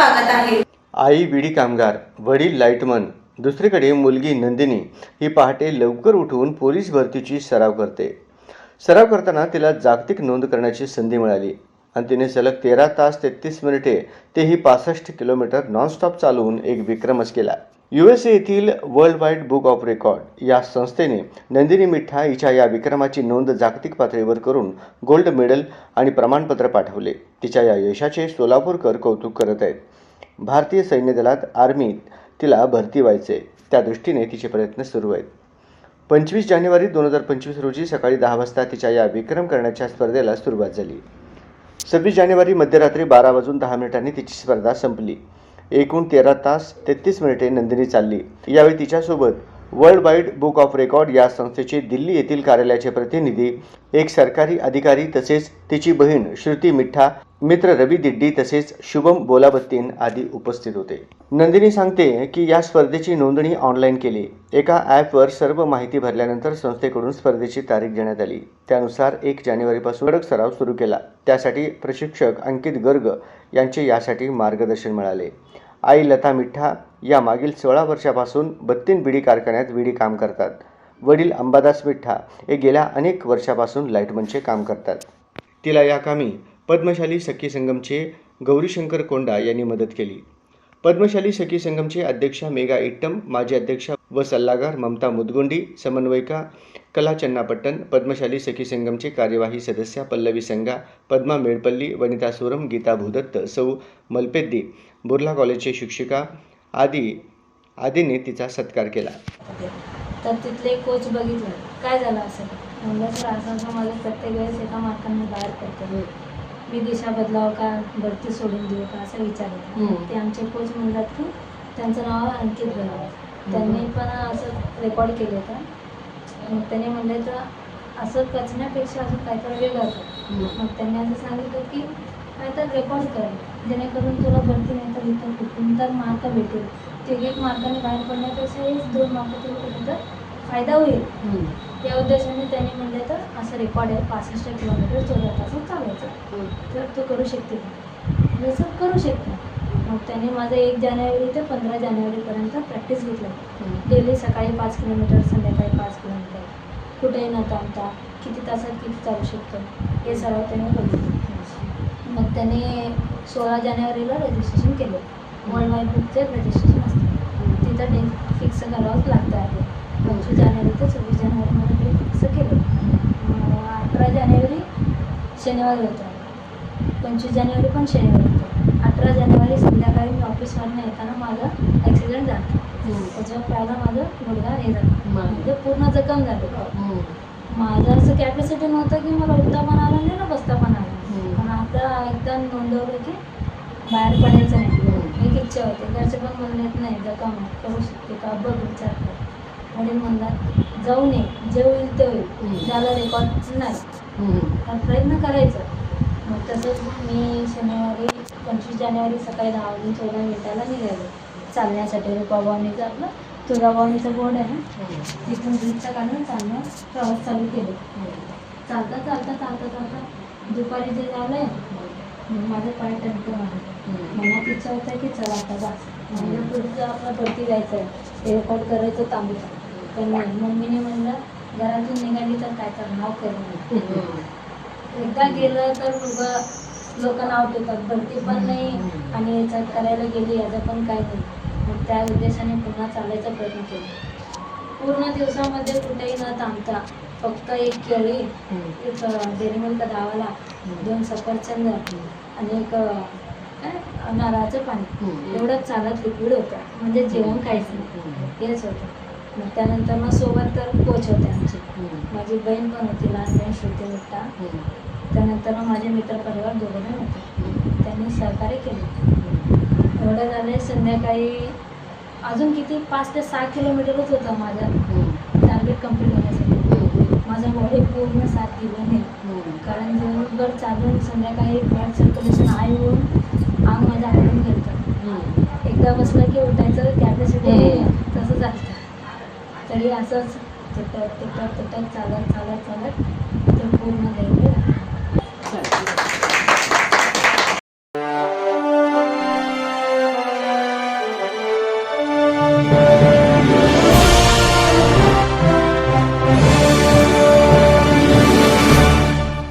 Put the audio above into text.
स्वागत आहे. आई विडी कामगार वडील लाईटमन दुसरीकडे मुलगी नंदिनी ही पहाटे लवकर उठून पोलीस भरतीची सराव करते. सराव करताना तिला जागतिक नोंद करण्याची संधी मिळाली आणि तिने सलग तेरा तास तेहतीस मिनिटे तेही पासष्ट किलोमीटर नॉनस्टॉप चालवून एक विक्रमच केला. यू एस ए येथील world wide book of record या संस्थेने नंदिनी मिठ्ठा हिच्या या विक्रमाची नोंद जागतिक पातळीवर करून गोल्ड मेडल आणि प्रमाणपत्र पाठवले. तिच्या या यशाचे सोलापूरकर कौतुक करत आहेत. भारतीय सैन्य दलात आर्मीत तिला भरती व्हायचे. त्या दृष्टीने तिचे प्रयत्न सुरू आहेत. पंचवीस जानेवारी दोन हजार पंचवीस रोजी सकाळी दहा वाजता तिच्या या विक्रम करण्याच्या स्पर्धेला सुरुवात झाली. सव्वीस जानेवारी मध्यरात्री बारा वाजून दहा मिनिटांनी तिची स्पर्धा संपली. एकूण तेरा तास तेहतीस मिनिटे नंदिनी चालली. यावेळी तिच्यासोबत world wide book of record या संस्थेचे दिल्ली येथील कार्यालयाचे प्रतिनिधी एक सरकारी अधिकारी तसेच तिची बहीण श्रुती मिठ्ठा मित्र रवी दिड्डी तसेच शुभम बोलाबत्तीन आदी उपस्थित होते. नंदिनी सांगते की या स्पर्धेची नोंदणी ऑनलाईन केली. एका ॲपवर सर्व माहिती भरल्यानंतर संस्थेकडून स्पर्धेची तारीख देण्यात आली. त्यानुसार एक जानेवारीपासून कडक सराव सुरू केला. त्यासाठी प्रशिक्षक अंकित गर्ग यांचे यासाठी मार्गदर्शन मिळाले. आई लता मिठ्ठा या मागील सोळा वर्षापासून बत्तीन बिडी कारखान्यात विडी काम करतात. वडील अंबादास मिठ्ठा हे गेल्या अनेक वर्षापासून लाईटमनचे काम करतात. तिला या कामी पद्मशाली सखी संगमचे गौरीशंकर कोंडा यांनी मदत केली. पद्मशाली सखी संगमचे अध्यक्षा मेगा इट्टम माजी अध्यक्षा व सल्लागार ममता मुदगुंडी समन्वयिका कला चन्नापट्टन पद्मशाली सखी संगमचे कार्यवाही सदस्या पल्लवी संगा पद्मा मेडपल्ली वनिता सुरम गीता भूदत्त सौ मलपेद्दी बुर्ला कॉलेजचे शिक्षिका आदी आदीने तिचा सत्कार केला. तर तिथले कोच बघितले. काय झालं असं? म्हणलं सर असं असं मला प्रत्येक वेळेस एका मार्कांनी बाहेर पडतो. मी दिशा बदलावं का भरती सोडून देऊ का असं विचारलं. ते आमचे कोच म्हणतात की त्यांचं नाव अंकित बरोबर त्यांनी पण असं रेकॉर्ड केलं होतं. मग त्यांनी म्हणले तर असं कचण्यापेक्षा असं काहीतरी वेगळं कर. मग त्यांनी असं सांगितलं की काय तर रेकॉर्ड कर. जेणेकरून तुला भरती नाही तर इथं कुठून तर मार्क भेटेल. ते एक मार्काने बाहेर पडण्यापेक्षा हेच दोन मार्क तुला कुठे तर फायदा होईल. या उद्देशाने त्यांनी म्हणले तर असं रेकॉर्ड आहे पासष्ट किलोमीटर चौदा तासात चालायचं. तर तू करू शकते का? जसं करू शकते. मग त्याने माझं एक जानेवारी ते पंधरा जानेवारीपर्यंत प्रॅक्टिस घेतलं. डेली सकाळी पाच किलोमीटर संध्याकाळी पाच किलोमीटर. कुठेही न थांबता किती तासात किती चालू शकतो हे सर्व त्याने बघितलं. मग त्याने सोळा जानेवारीला रजिस्ट्रेशन केलं. वर्ल्ड वाईड बुकचे रजिस्ट्रेशन असतं तिथं डेट फिक्स करावंच लागतं आहे पंचवीस जानेवारी ते सव्वीस जानेवारीमध्ये डेट फिक्स केलं मग अठरा जानेवारी शनिवारी होतं. पंचवीस जानेवारी पण शनिवारी होतं. अठरा जानेवारी संध्याकाळी मी ऑफिसवरनं येताना माझा ॲक्सिडेंट झाला. त्याच्यावर पहिला माझं गुडघा हे झालं. म्हणजे पूर्ण जखम झालं. माझं असं कॅपॅसिटी नव्हतं की मला उठता पण आलं नाही ना बसता पण आलं. पण आपलं एकदा नोंदवलं की बाहेर पडायचं नाही एक इच्छा होती. घरचे पण म्हणलेत नाही जखम आहे, करू शकते का? बघ विचार कर. वडील म्हणतात जाऊ नये. जे होईल ते होईल. त्याला रेकॉर्ड नाही. पण प्रयत्न करायचा. मग तसंच मी शनिवारी पंचवीस जानेवारी सकाळी दहा वाजून चौदा मिनिटाला निघालो. चालण्यासाठी रुपाभवानीचं आपलं तुळजाभवानीचं बोर्ड आहे ना? तिथून रिक्षा काढून चालणं प्रवास चालू केले. चालता चालता चालता चालता दुपारी जे झालंय आहे माझं पाय टणकं आहे मनात इच्छा आहे की चला आता बस म्हणजे पुढचं आपलं भरती जायचं आहे ते रेकॉर्ड करायचं तांबूचा पण नाही मम्मीने म्हणलं घरातून निघाली तर काय तर नाव करून एकदा गेलं तर उगा लोक नाव ठेवतात. भरती पण नाही आणि याच्यात करायला गेली याचं पण काय नाही. मग त्या उद्देशाने पुन्हा चालायचा प्रयत्न केला. पूर्ण दिवसामध्ये कुठेही न थांबता फक्त एक केळी एक डेअरी मिल्क दावाला दोन सफरचंद आणि एक नारळाचं पाणी. एवढंच चालत लिक्विड होतं. म्हणजे जेवण काहीच नाही. हेच होतं. मग त्यानंतर मग सोबत तर कोच होते आमचे. माझी बहीण पण होती लहान बहीण श्रुती मिठ्ठा त्यानंतर मग माझे मित्रपरिवार दोघं जण होते. त्यांनी सहकार्य केले. एवढं झालं संध्याकाळी अजून किती पाच ते सहा किलोमीटरच होतं माझं. टार्गेट कंप्लीट होण्यासाठी. माझं बॉडी पूर्ण साथ दिलं नाही. कारण दिवसभर चालून संध्याकाळी ब्लड सर्क्युलेशन हाय होऊन अंग माझं आकडून गेलं एकदा बसलं की उठायचं कॅपॅसिटी तसं झालं तरी असंच तुटत तुटत तुटत चालत चालत चालत ते पूर्ण गेलं